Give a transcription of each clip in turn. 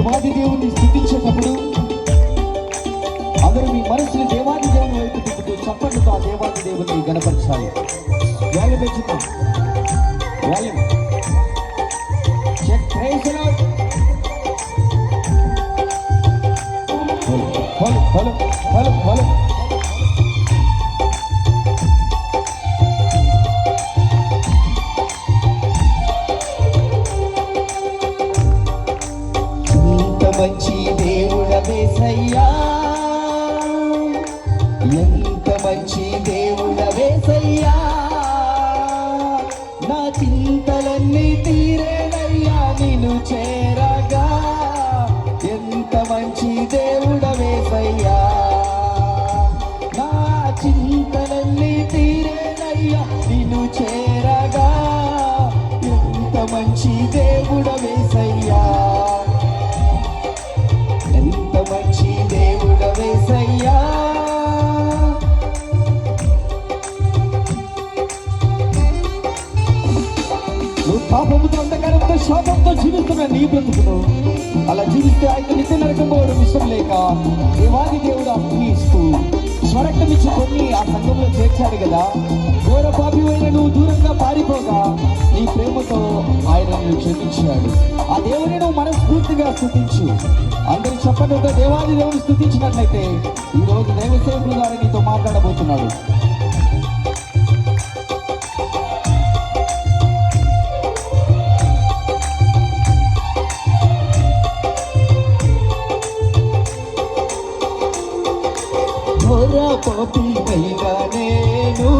దేవాది దేవుని స్థుతించేటప్పుడు అందరూ మీ మనసుని దేవాది దేవుని వైపు తిప్పుతూ చప్పట్లతో ఆ దేవాది దేవుని గణపరచాలి. వాళ్ళు పెంచుతాం. వాళ్ళు వేసయ్యా. ఎంత మంచి దేవుడ వేసయ్యా. నా చింతలన్నీ తీరేనయ్యా నిన్ను చేరగా అలా జీవిస్తే ఆయన నిత్య నరకం పోవడం ఇష్టం లేక దేవాది దేవుడు అప్పుని ఇస్తూ స్వరక్తం ఇచ్చి కొన్ని ఆ సంఘంలో చేర్చాడు కదా. ఘోర పాపి నువ్వు దూరంగా పారిపోగా నీ ప్రేమతో ఆయన నిన్ను క్షమించాడు. ఆ దేవుని నువ్వు మనస్ఫూర్తిగా స్థుతించు. అందరు చెప్పండి ఒక దేవాది దేవుని స్థుతించినట్లయితే ఈ రోజు దైవ సేవకుల ద్వారా నీతో మాట్లాడబోతున్నాడు. పాపి పైగా నేను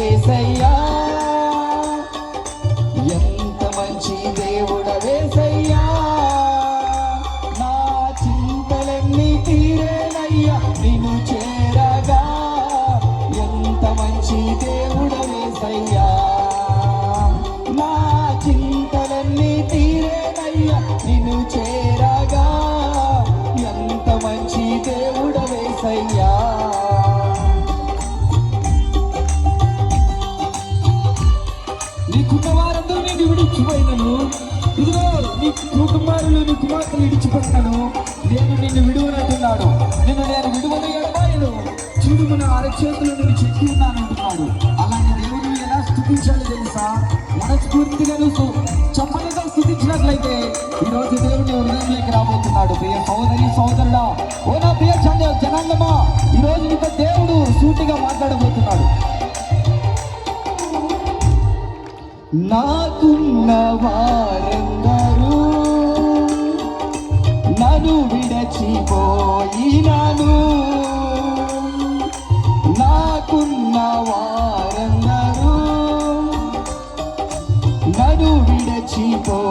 దేవుడ వేసయ్యా నీ కుటుంబారందరూ నేను విడిచిపోయినను ఇదిగో నీ కుటుంబారులు నీ కుమార్తెలు విడిచిపెట్టాను. నేను నిన్ను విడువనంటున్నాడు నిన్ను నేను విడువను ఎడబాయను చూడు నా అరచేతులు నేను చెక్కి ఉన్నానంటున్నాడు. అలాంటి దేవుడు ఎలా స్థుతించాలో తెలుసా? మనస్ఫూర్తిగా నువ్వు చప్పలతో స్థుతించినట్లయితే ఈ రోజు దేవుడు హృదయంలోకి రాబోతున్నాడు. ప్రియ సోదరి సోదరుడా ఓ నా ప్రియ చంద జనాంగమా? ఈ రోజు నీతో దేవుడు సూటిగా మాట్లాడబోతున్నాడు. నాకున్న వారందరూ నను విడచిపోయినను. నాకున్న వారందరూ నను విడచిపోయినను.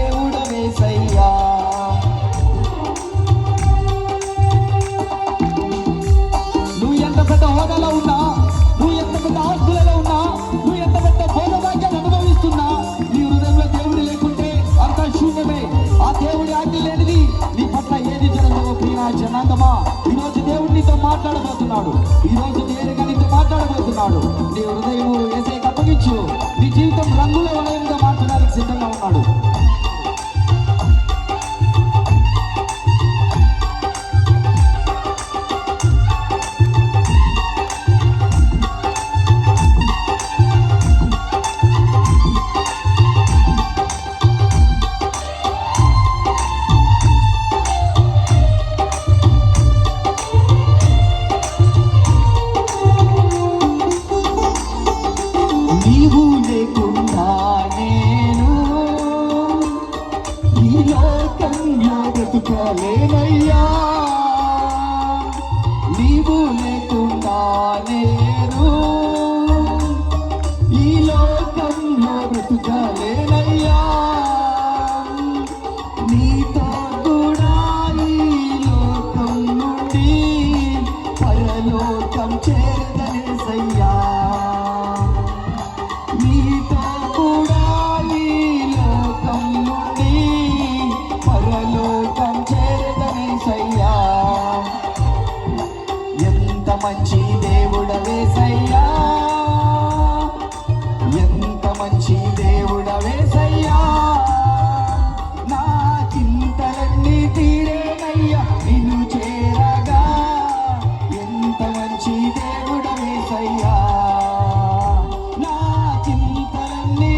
మాట్లాడబోతున్నాడు నీ హృదయము వేసే అప్పగించు నీ జీవితం రంగుల వలయంగా లేనయ్యా నీవు లేకుండా నేను ఈ లోకంలో బ్రతుకలేనయ్యా నీతో కూడా ఈ లోకం నుండి పరలోకం చేరలేసయ్యా. నీ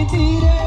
tire